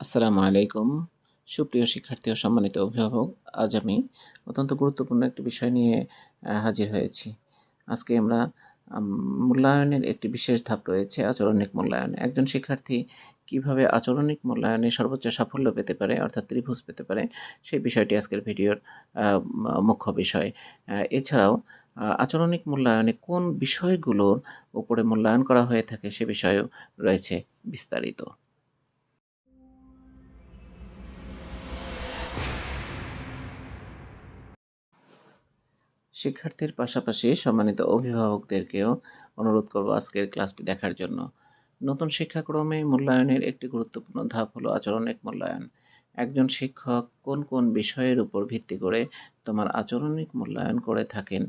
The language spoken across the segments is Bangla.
আসসালামু আলাইকুম। সুপ্রিয় শিক্ষার্থী ও সম্মানিত অভিভাবক, আজ আমি অত্যন্ত গুরুত্বপূর্ণ একটি বিষয় নিয়ে হাজির হয়েছি। আজকে আমরা মূল্যায়নের একটি বিশেষ ধাপ রয়েছে আচরণিক মূল্যায়ন। একজন শিক্ষার্থী কীভাবে আচরণিক মূল্যায়নে সর্বোচ্চ সাফল্য পেতে পারে অর্থাৎ ত্রিভুজ পেতে পারে সেই বিষয়টি আজকের ভিডিওর মুখ্য বিষয়। এছাড়াও আচরণিক মূল্যায়নে কোন বিষয়গুলোর উপরে মূল্যায়ন করা হয়ে থাকে সে বিষয়েও রয়েছে বিস্তারিত। শিক্ষার্থীর পাশাপাশি সম্মানিত অভিভাবকদেরকেও অনুরোধ করব আজকের ক্লাসটি দেখার জন্য। নতুন শিক্ষাক্রমে মূল্যায়নের একটি গুরুত্বপূর্ণ ধাপ হলো আচরণিক মূল্যায়ন। একজন শিক্ষক কোন, কোন বিষয়ের উপর ভিত্তি করে তোমার আচরণিক মূল্যায়ন করে থাকেন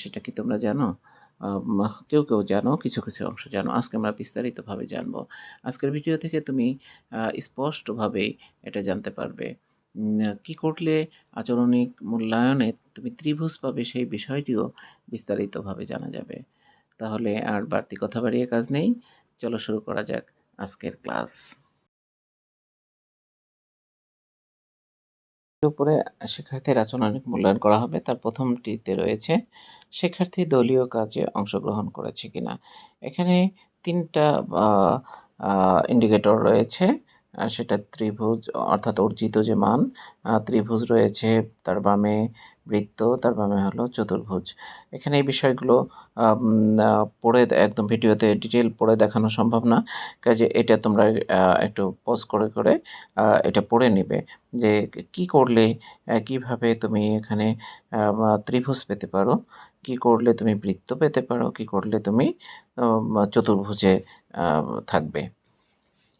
সেটা কি তোমরা জানো? কেউ, কেউ জানো, কিছু, কিছু অংশ জানো। আজকে আমরা বিস্তারিতভাবে জানব। আজকের ভিডিও থেকে তুমি স্পষ্টভাবেই এটা জানতে পারবে। কি করলে আচরণিক মূল্যায়নে তুমি ত্রিভুজ পাবে সেই বিষয়টিও বিস্তারিতভাবে জানা যাবে। তাহলে আর বাড়তি কথা বাড়িয়ে কাজ নেই। চলো শুরু করা যাক আজকের ক্লাস। উপরে শিক্ষার্থীর আচরণিক মূল্যায়ন করা হবে। তার প্রথমটিতে রয়েছে, শিক্ষার্থী দলীয় কাজে অংশগ্রহণ করেছে কিনা। এখানে ৩ টা আ আ ইন্ডিকেটর রয়েছে। সেটা ত্রিভুজ অর্থাৎ অর্জিত যে মান ত্রিভুজ রয়েছে, তার বামে বৃত্ত, তার বামে হলো চতুর্ভুজ। এখানে এই বিষয়গুলো পড়ে একদম ভিডিওতে ডিটেল পড়ে দেখানো সম্ভব না। কাজে এটা তোমরা একটু পজ করে, করে এটা পড়ে নেবে যে কি করলে কীভাবে তুমি এখানে ত্রিভুজ পেতে পারো, কি করলে তুমি বৃত্ত পেতে পারো, কি করলে তুমি চতুর্ভুজে থাকবে।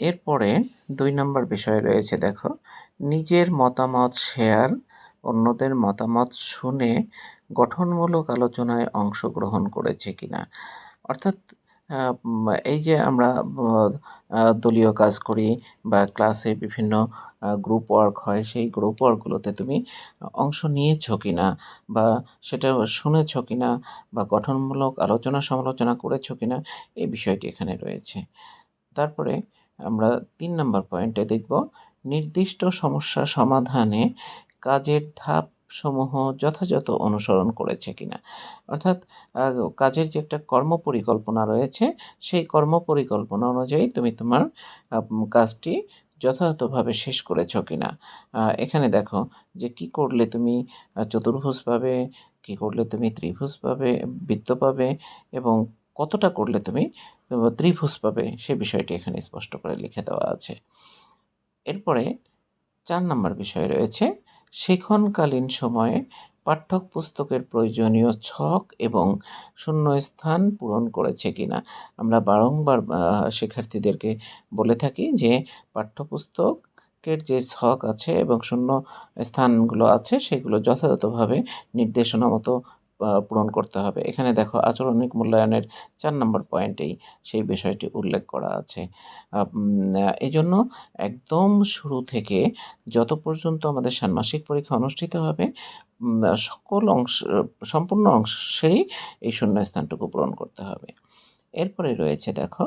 এরপরে দুই নম্বর বিষয় রয়েছে দেখো, নিজের মতামত শেয়ার, অন্যদের মতামত শুনে গঠনমূলক আলোচনায় অংশগ্রহণ করেছে কিনা। অর্থাৎ এই যে আমরা দলীয় কাজ করি বা ক্লাসে বিভিন্ন গ্রুপ ওয়ার্ক হয়, সেই গ্রুপ ওয়ার্কগুলোতে তুমি অংশ নিয়েছো কিনা বা সেটা শুনেছো কিনা বা গঠনমূলক আলোচনা সমালোচনা করেছ কিনা এই বিষয়টি এখানে রয়েছে। তারপরে আমরা তিন নম্বর পয়েন্টে দেখব নির্দিষ্ট সমস্যা সমাধানে কাজের ধাপ সমূহ যথাযথ অনুসরণ করেছে কিনা। অর্থাৎ কাজের যে একটা কর্ম পরিকল্পনা রয়েছে, সেই কর্ম পরিকল্পনা অনুযায়ী তুমি তোমার কাজটি যথাযথভাবে শেষ করেছ কিনা। এখানে দেখো যে কি করলে তুমি চতুর্ভুজ পাবে, কি করলে তুমি ত্রিভুজ পাবে, বৃত্ত পাবে এবং কতটা করলে তুমি ত্রিভুজ পাবে, সে বিষয়টি এখানে স্পষ্ট করে লিখে দেওয়া আছে। এরপরে চার নম্বর বিষয় রয়েছে শিক্ষণকালীন সময়ে পাঠ্যপুস্তকের প্রয়োজনীয় ছক এবং শূন্যস্থান পূরণ করেছে কিনা। আমরা বারংবার শিক্ষার্থীদেরকে বলে থাকি যে পাঠ্যপুস্তকের যে ছক আছে এবং শূন্য স্থানগুলো আছে, সেগুলো যথাযথভাবে নির্দেশনা মতো পূরণ করতে হবে। এখানে দেখো আচরণিক মূল্যায়নের চার নম্বর পয়েন্টেই সেই বিষয়টি উল্লেখ করা আছে। আম এজন্য একদম শুরু থেকে যত পর্যন্ত আমাদের ষান্মাসিক পরীক্ষা অনুষ্ঠিত হবে সকল অংশ, সম্পূর্ণ অংশেই এই শূন্যস্থানটুকু পূরণ করতে হবে। এরপরে রয়েছে দেখো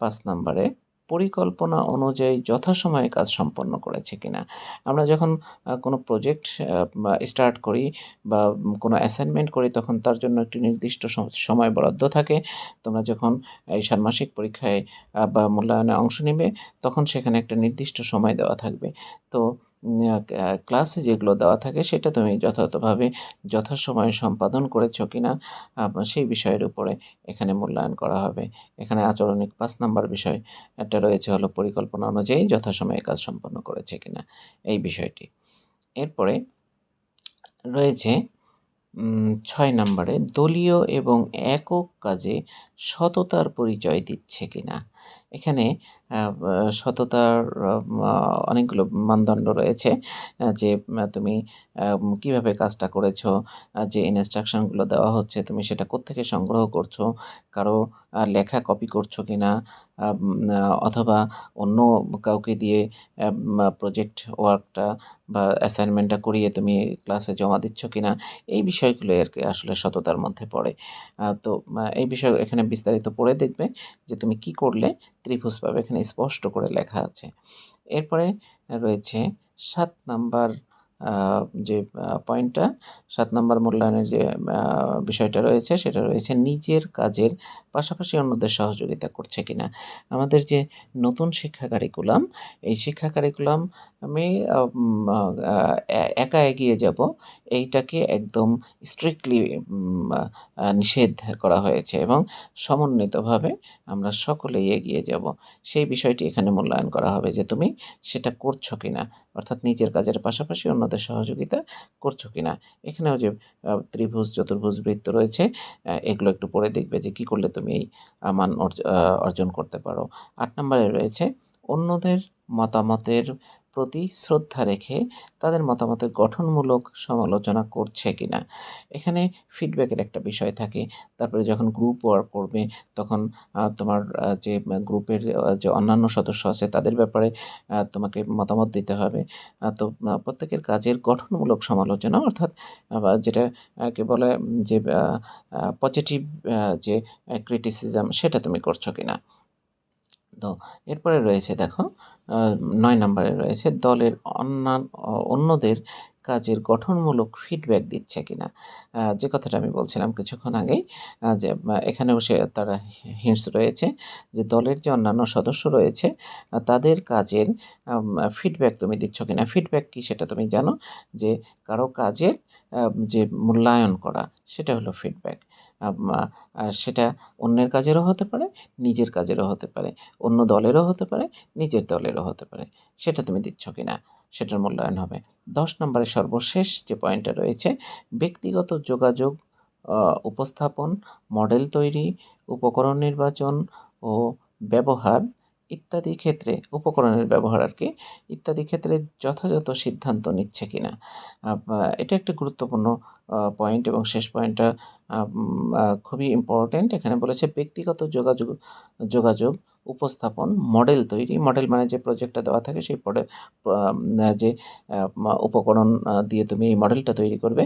পাঁচ নাম্বারে পরিকল্পনা অনুযায়ী যথাসময়ে কাজ সম্পন্ন করেছে কিনা। আমরা যখন কোনো প্রজেক্ট স্টার্ট করি বা কোনো অ্যাসাইনমেন্ট করি, তখন তার জন্য একটি নির্দিষ্ট সময় বরাদ্দ থাকে। তোমরা যখন এই ষান্মাসিক পরীক্ষায় বা মূল্যায়নে অংশ নেবে, তখন সেখানে একটা নির্দিষ্ট সময় দেওয়া থাকবে। তো ক্লাসে যেগুলো দেওয়া থাকে সেটা তুমি যথাযথভাবে যথাসময়ে সম্পাদন করেছ কিনা, আ, সেই বিষয়ের উপরে এখানে মূল্যায়ন করা হবে। এখানে আচরণিক পাঁচ নাম্বার বিষয় একটা রয়েছে হলো পরিকল্পনা অনুযায়ী যথাসময়ে কাজ সম্পন্ন করেছে কিনা, এই বিষয়টি। এরপরে রয়েছে ছয় ৬ নাম্বারে দলীয় এবং একক কাজে সততার পরিচয় দিচ্ছে কিনা। এখানে সততার অনেকগুলো মানদণ্ড রয়েছে যে তুমি কীভাবে কাজটা করেছ, যে ইনস্ট্রাকশনগুলো দেওয়া হচ্ছে তুমি সেটা কোত্থেকে সংগ্রহ করছ, কারও লেখা কপি করছ কি না অথবা অন্য কাউকে দিয়ে প্রজেক্ট ওয়ার্কটা বা অ্যাসাইনমেন্টটা করিয়ে তুমি ক্লাসে জমা দিচ্ছ কি না এই বিষয়গুলো আর কি আসলে সততার মধ্যে পড়ে। তো এই বিষয় এখানে বিস্তারিত পড়ে দেখবে যে তুমি কি করলে ত্রিভুজ পাবে এখানে স্পষ্ট করে লেখা আছে। এরপরে রয়েছে সাত নাম্বার যে পয়েন্টটা সাত নম্বর মূল্যায়নের যে বিষয়টা রয়েছে সেটা রয়েছে নিজের কাজের পাশাপাশি অন্যদের সহযোগিতা করছে কিনা। আমাদের যে নতুন শিক্ষা কারিকুলাম, এই শিক্ষা কারিকুলাম আমি একা এগিয়ে যাব এইটাকে একদম স্ট্রিক্টলি নিষেধ করা হয়েছে এবং সমন্বিতভাবে আমরা সকলেই এগিয়ে যাব। সেই বিষয়টি এখানে মূল্যায়ন করা হবে যে তুমি সেটা করছ কিনা। অর্থাৎ নিজের কাজের পাশাপাশি অন্যদের সহযোগিতা করছ কি না এখানেও যে ত্রিভুজ, চতুর্ভুজ, বৃত্ত রয়েছে এগুলো একটু পরে দেখবে যে কি করলে তুমি এই মান অর্জন করতে পারো। আট নম্বরে রয়েছে অন্যদের মতামতের প্রতি শ্রদ্ধা রেখে তাদের মতামতের গঠনমূলক সমালোচনা করছে কিনা। এখানে ফিডব্যাকের একটা বিষয় থাকে। তারপরে যখন গ্রুপ ওয়ার্ক করবে, তখন তোমার যে গ্রুপের যে অন্যান্য সদস্য আছে, তাদের ব্যাপারে তোমাকে মতামত দিতে হবে। তো প্রত্যেকের কাজের গঠনমূলক সমালোচনা, অর্থাৎ যেটা কে বলে যে পজিটিভ যে ক্রিটিসিজম সেটা তুমি করছ কিনা। তো এরপরে রয়েছে দেখো নয় নম্বরে রয়েছে দলের অন্যান্য অন্যদের কাজের গঠনমূলক ফিডব্যাক দিচ্ছে কিনা। যে কথাটা আমি বলছিলাম কিছুক্ষণ আগেই যে এখানেও সে, তারা হিন্টস রয়েছে যে দলের যে অন্যান্য সদস্য রয়েছে তাদের কাজের ফিডব্যাক তুমি দিচ্ছ কিনা। ফিডব্যাক কি সেটা তুমি জানো যে কারও কাজের যে মূল্যায়ন করা, সেটা হলো ফিডব্যাক। সেটা অন্যের কাজেরও হতে পারে, নিজের কাজেরও হতে পারে, অন্য দলেরও হতে পারে, নিজের দলেরও হতে পারে। সেটা তুমি দিচ্ছ কি না সেটার মূল্যায়ন হবে। ১০ নম্বরে সর্বশেষ যে পয়েন্টটা রয়েছে ব্যক্তিগত যোগাযোগ, উপস্থাপন, মডেল তৈরি, উপকরণ নির্বাচন ও ব্যবহার ইত্যাদি ক্ষেত্রে উপকরণের ব্যবহার আর কি ইত্যাদি ক্ষেত্রে যথাযথ সিদ্ধান্ত নিচ্ছে কিনা। এটা একটা গুরুত্বপূর্ণ পয়েন্ট এবং শেষ পয়েন্টটা খুবই ইম্পর্ট্যান্ট এখানে বলেছে ব্যক্তিগত যোগাযোগ যোগাযোগ, উপস্থাপন, মডেল তৈরি। মডেল মানে যে প্রজেক্টটা দেওয়া থাকে সেই আম যে উপকরণ দিয়ে তুমি এই মডেলটা তৈরি করবে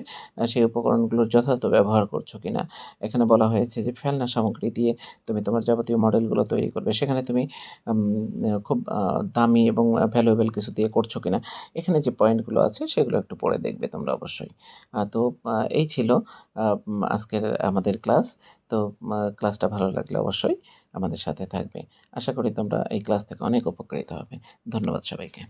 সেই উপকরণগুলোর যথাযথ ব্যবহার করছ কিনা। এখানে বলা হয়েছে যে ফেলনা সামগ্রী দিয়ে তুমি তোমার যাবতীয় মডেলগুলো তৈরি করবে। সেখানে তুমি খুব দামি এবং ভ্যালুয়েবল কিছু দিয়ে করছ কিনা। এখানে যে পয়েন্টগুলো আছে সেগুলো একটু পড়ে দেখবে তোমরা অবশ্যই। তো এই ছিল আজকের আমাদের ক্লাস। তো ক্লাসটা ভালো লাগলে অবশ্যই আমাদের সাথে থাকবে। আশা করি তোমরা এই ক্লাস থেকে অনেক উপকৃত হবে। ধন্যবাদ সবাইকে।